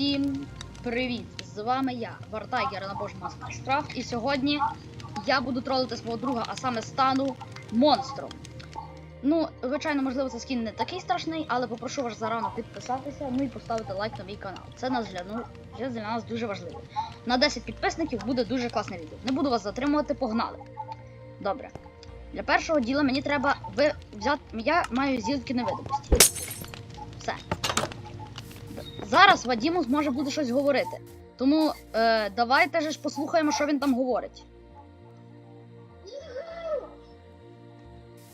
Всім привіт! З вами я, Вартайгер на Бож Майнкрафт, і сьогодні я буду тролити свого друга, а саме стану монстром. Ну, звичайно, можливо, це скін не такий страшний, але попрошу вас зарано підписатися, ну і поставити лайк на мій канал. Це нас для, ну, для нас дуже важливо. На 10 підписників буде дуже класне відео. Не буду вас затримувати, погнали. Добре. Для першого діла мені треба ви взяти. Я маю зілки невидимості. Зараз Вадіму зможе буде щось говорити. Тому е, давайте ж послухаємо, що він там говорить.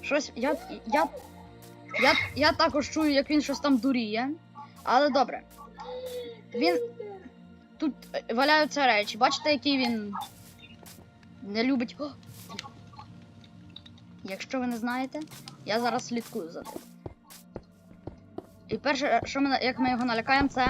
Щось. Я, я, я, я також чую, як він щось там дуріє. Але добре. Він. Тут е, валяються речі. Бачите, який він не любить. О! Якщо ви не знаєте, я зараз слідкую за ним. І перше, що ми, як ми його налякаємо, це.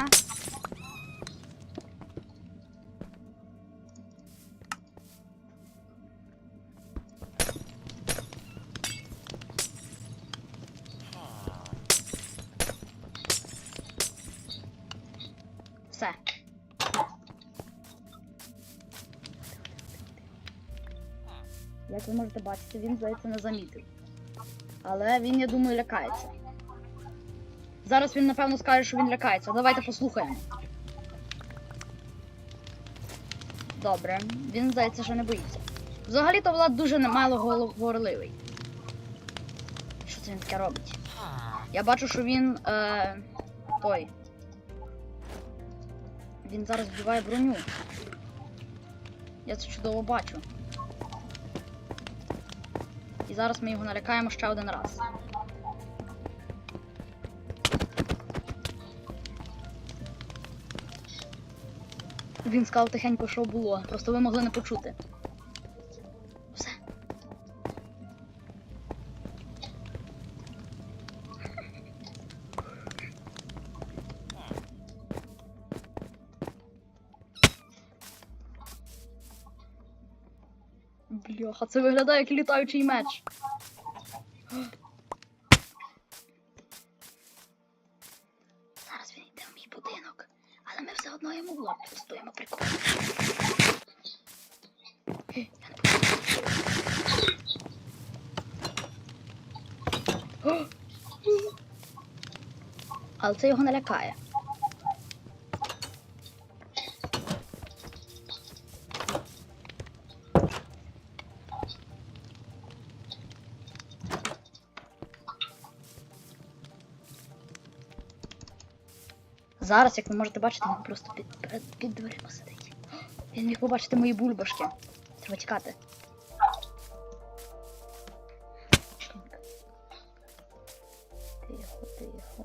Як ви можете бачити, він, здається, не замітив. Але він, я думаю, лякається. Зараз він, напевно, скаже, що він лякається. Давайте послухаємо. Добре, він здається, що не боїться. Взагалі-то Влад дуже немало говорливий. Що це він таке робить? Я бачу, що він. Е, той. Він зараз вбиває броню. Я це чудово бачу. І зараз ми його налякаємо ще один раз. Він сказав тихенько, що було. Просто ви могли не почути. Все. Бляха, це виглядає як літаючий меч. Не буду. прикольно. Але це його не Зараз, як ви можете бачити, він просто під, під, дверима сидить. Він міг побачити мої бульбашки. Треба тікати. Тихо, тихо.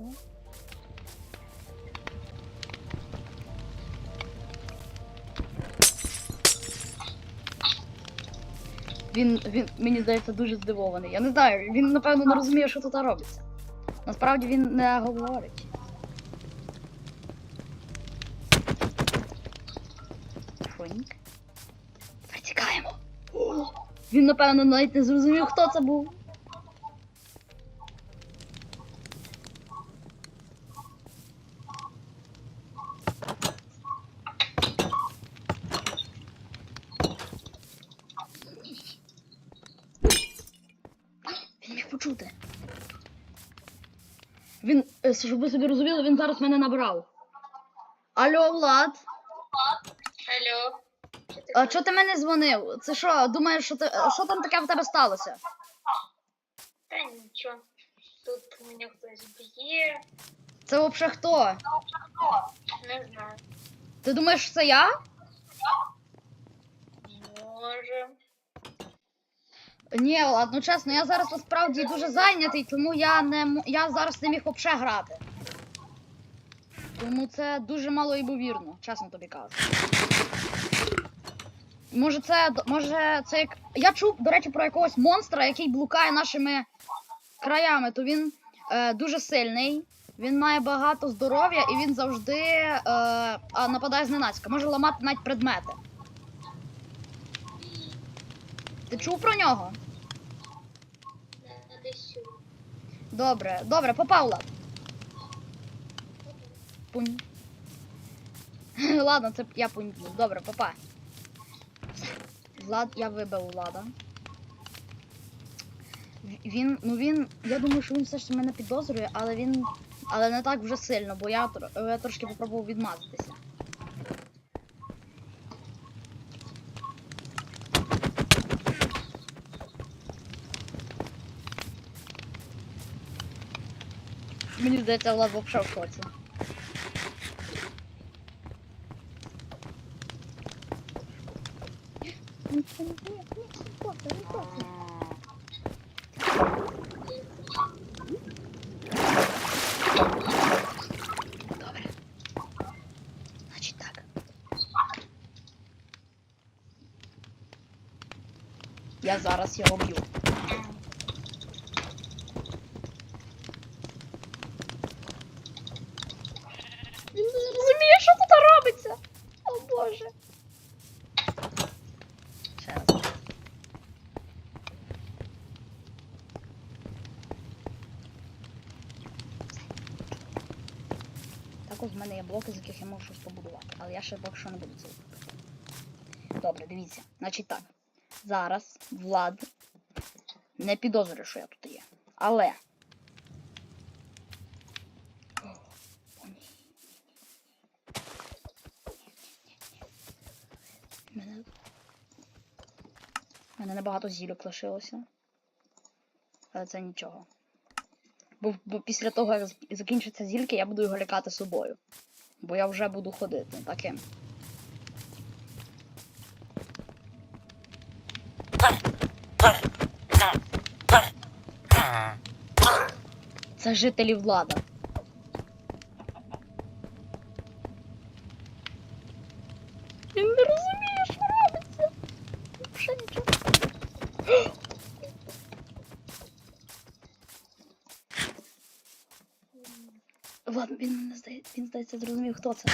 Він, він, мені здається, дуже здивований. Я не знаю, він, напевно, не розуміє, що тут робиться. Насправді він не говорить. Фонік. Тепер тікаємо. О, Він, напевно, навіть не зрозумів, хто це був. Він міг почути. Він, е, щоб ви собі розуміли, він зараз мене набрав. Алло, Влад. А чого ти мене дзвонив? Це що, думаєш, що ти. е, Що там таке в тебе сталося? Та нічого. Тут мене хтось б'є. Це взагалі хто? Не знаю. Ти думаєш, що це я? Може. Ні, ладно, чесно, я зараз насправді дуже зайнятий, тому я не я зараз не міг взагалі грати. Тому це дуже мало ймовірно, чесно тобі кажу. Може це. Може це як. Я чув, до речі, про якогось монстра, який блукає нашими краями, то він е, дуже сильний. Він має багато здоров'я і він завжди е, нападає зненацька. Може ламати навіть предмети. Ти чув про нього? Добре, добре, попав Влад. Пунь. Ладно, це я помітив. Добре, папа. Влад, я вибив Влада. Він, ну він, я думаю, що він все ж мене підозрює, але він, але не так вже сильно, бо я, я трошки попробував відмазатися. Мені здається, Влад взагалі в шоці. Добре. Значить так. Я зараз його б'ю. Він не розуміє, що тут робиться. О боже. Ще раз. Також в мене є блоки, з яких я можу щось побудувати, але я ще поки що не буду це робити. Добре, дивіться. Значить так. Зараз Влад не підозрює, що я тут є. Але. У мене небагато зілок лишилося. Але це нічого. Бо, бо після того, як зак- закінчаться зільки, я буду його лякати собою. Бо я вже буду ходити таким. Це жителі влада. Він здається зрозумів, хто це.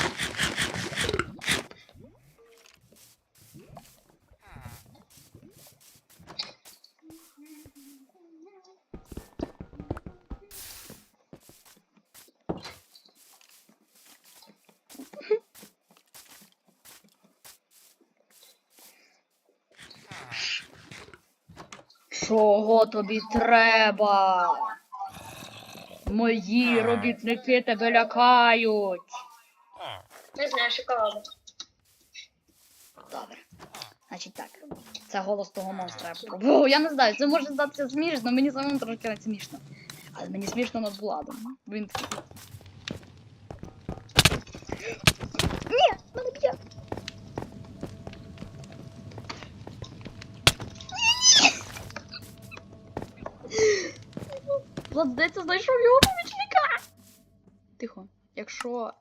Чого тобі треба? Мої робітники тебе лякають. Не знаю, шоколаду. Добре. Значить так. Це голос того монстра. Я я не знаю, це може здатися смішно, мені самому трошки не смішно. Але мені смішно над Владом. Він такий. Влад, здається, знайшов його помічника. Тихо. Якщо.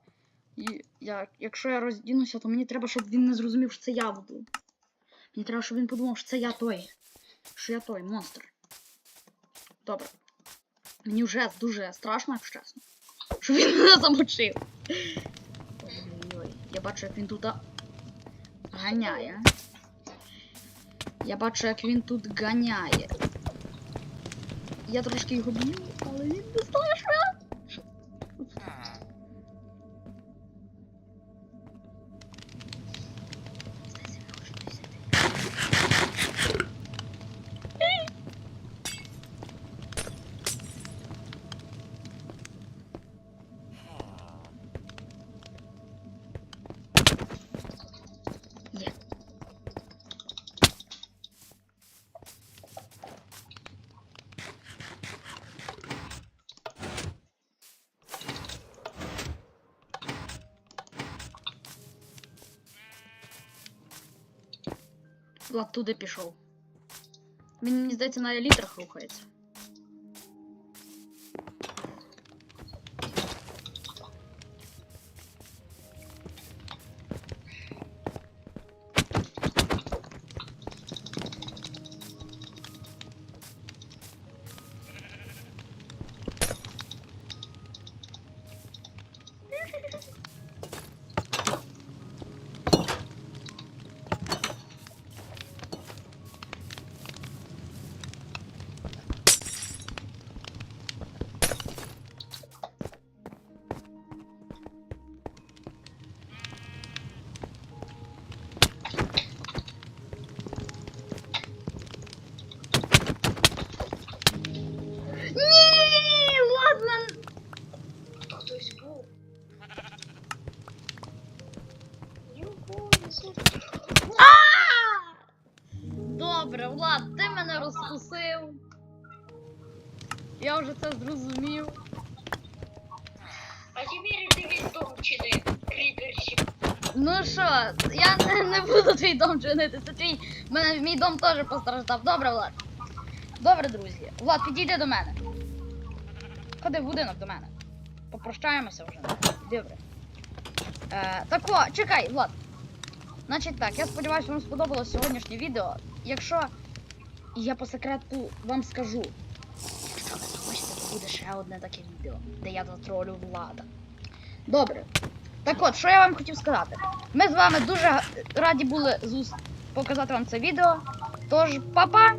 Я, якщо я роздінуся, то мені треба, щоб він не зрозумів, що це я буду. Мені треба, щоб він подумав, що це я той. Що я той монстр. Добре. Мені вже дуже страшно, якщо чесно. Що він мене замочив. Ой-ой-ой. Я бачу, як він тут ганяє. Я бачу, як він тут ганяє. Я трошки його б'ю, але він не знає, Влад туди пішов. Він, мені здається, на елітрах рухається. Ведомчины, криперщик. Ну що, я не, не буду твій дом чинити, це твій. Мене, мій дом теж постраждав. Добре, Влад. Добре, друзі. Влад, підійди до мене. Ходи в будинок до мене. Попрощаємося вже. Добре. Е, так о, чекай, Влад. Значить так, я сподіваюся, вам сподобалось сьогоднішнє відео. Якщо я по секрету вам скажу, якщо ви захочете, то буде ще одне таке відео, де я затролю влада. Добре. Так от, що я вам хотів сказати. Ми з вами дуже раді були показати вам це відео. Тож, па-па!